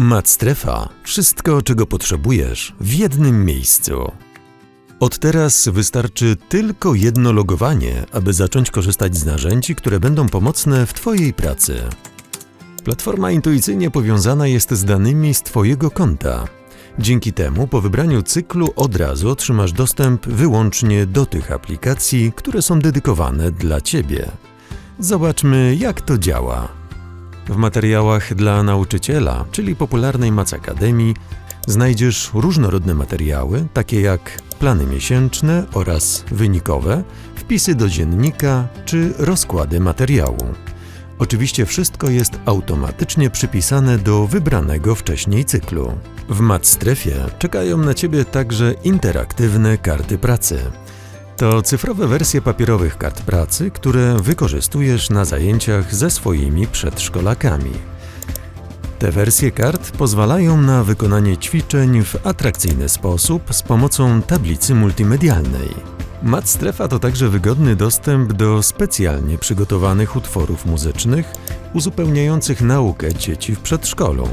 Matstrefa. Wszystko, czego potrzebujesz w jednym miejscu. Od teraz wystarczy tylko jedno logowanie, aby zacząć korzystać z narzędzi, które będą pomocne w Twojej pracy. Platforma intuicyjnie powiązana jest z danymi z Twojego konta. Dzięki temu po wybraniu cyklu od razu otrzymasz dostęp wyłącznie do tych aplikacji, które są dedykowane dla Ciebie. Zobaczmy, jak to działa. W materiałach dla nauczyciela, czyli popularnej Mac Akademii, znajdziesz różnorodne materiały, takie jak plany miesięczne oraz wynikowe, wpisy do dziennika czy rozkłady materiału. Oczywiście wszystko jest automatycznie przypisane do wybranego wcześniej cyklu. W Matstrefie czekają na Ciebie także interaktywne karty pracy. To cyfrowe wersje papierowych kart pracy, które wykorzystujesz na zajęciach ze swoimi przedszkolakami. Te wersje kart pozwalają na wykonanie ćwiczeń w atrakcyjny sposób z pomocą tablicy multimedialnej. Matstrefa to także wygodny dostęp do specjalnie przygotowanych utworów muzycznych uzupełniających naukę dzieci w przedszkolu.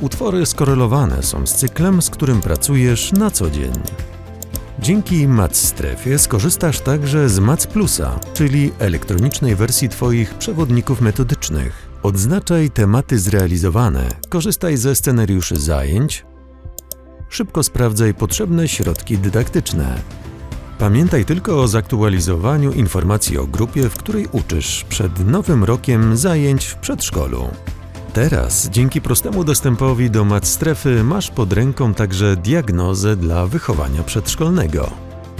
Utwory skorelowane są z cyklem, z którym pracujesz na co dzień. Dzięki Matstrefie skorzystasz także z Mac Plusa, czyli elektronicznej wersji Twoich przewodników metodycznych. Odznaczaj tematy zrealizowane, korzystaj ze scenariuszy zajęć, szybko sprawdzaj potrzebne środki dydaktyczne. Pamiętaj tylko o zaktualizowaniu informacji o grupie, w której uczysz przed nowym rokiem zajęć w przedszkolu. Teraz, dzięki prostemu dostępowi do Matstrefy, masz pod ręką także diagnozę dla wychowania przedszkolnego.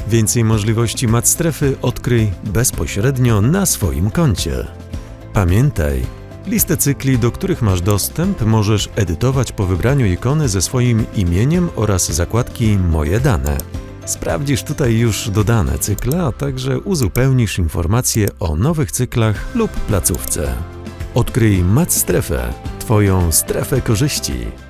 Więcej możliwości Matstrefy odkryj bezpośrednio na swoim koncie. Pamiętaj, listę cykli, do których masz dostęp, możesz edytować po wybraniu ikony ze swoim imieniem oraz zakładki Moje dane. Sprawdzisz tutaj już dodane cykle, a także uzupełnisz informacje o nowych cyklach lub placówce. Odkryj Mat Strefę, Twoją strefę korzyści.